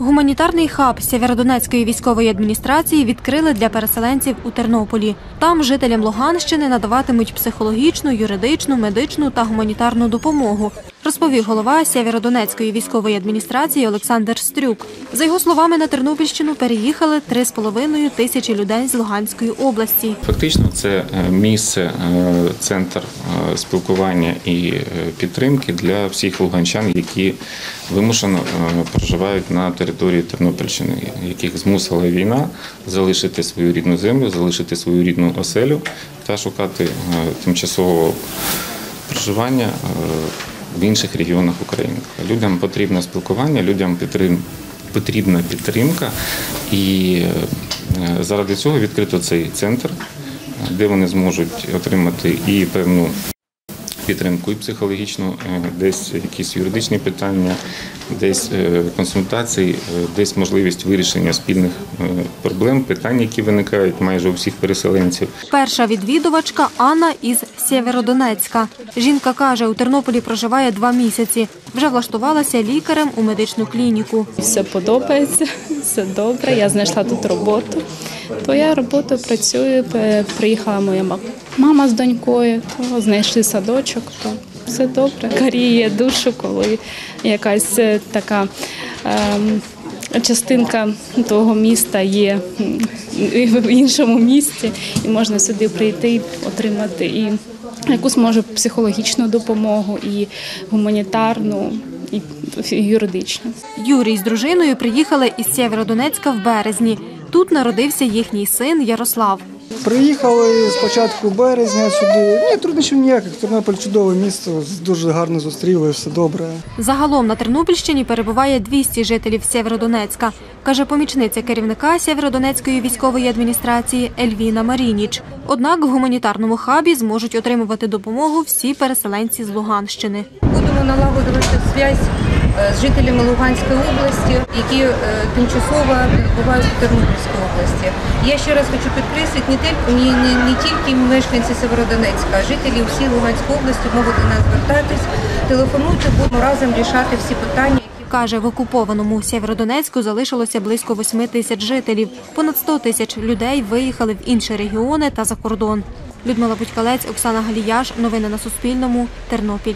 Гуманітарний хаб Сєвєродонецької військової адміністрації відкрили для переселенців у Тернополі. Там жителям Луганщини надаватимуть психологічну, юридичну, медичну та гуманітарну допомогу, розповів голова Сєвєродонецької військової адміністрації Олександр Стрюк. За його словами, на Тернопільщину переїхали 3,5 тисячі людей з Луганської області. Фактично, це е, місце, е, центр е, спілкування і підтримки для всіх луганчан, які вимушено проживають на території Тернопільщини, яких змусила війна залишити свою рідну землю, залишити свою рідну оселю та шукати тимчасового проживання в інших регіонах України. Людям потрібне спілкування, людям потрібна підтримка, і е, заради цього відкрито цей центр, е, де вони зможуть отримати і певну підтримку, і психологічну, е, десь якісь юридичні питання, десь е, консультації, е, десь можливість вирішення спільних проблем, питань, які виникають майже у всіх переселенців. Перша відвідувачка Анна із Сєвєродонецька. Жінка каже, у Тернополі проживає два місяці. Вже влаштувалася лікарем у медичну клініку. Все подобається, все добре. Я знайшла тут роботу. То я роботу працюю. Приїхала моя ма- мама з донькою, то знайшли садочок, то все добре. Каріє душу, коли якась е, така ем, частинка того міста є в іншому місті, і можна сюди прийти і отримати і якусь може психологічну допомогу, і гуманітарну, і юридичну. Юрій з дружиною приїхали із Сєвєродонецька в березні. Тут народився їхній син Ярослав. Приїхали з початку березня сюди. Ні, труднощів ніяких. Тернопіль чудове місто, дуже гарно зустріли, все добре. Загалом на Тернопільщині перебуває 200 жителів Сєвєродонецька, каже помічниця керівника Сєвєродонецької військової адміністрації Ельвіна Марініч. Однак в гуманітарному хабі зможуть отримувати допомогу всі переселенці з Луганщини. Будемо налагодувати зв'язь е, з жителями Луганської області, які е, тимчасово перебувають у Тернопільській області. Я ще раз хочу підкреслити, не, не тільки мешканці Северодонецька, а жителі всієї Луганської області можуть до нас звертатись, телефонуйте, будемо разом рішати всі питання. Каже, в окупованому Сєвєродонецьку залишилося близько 8 тисяч жителів. Понад 100 тисяч людей виїхали в інші регіони та за кордон. Людмила Будькалець, Оксана Галіяш. Новини на Суспільному. Тернопіль.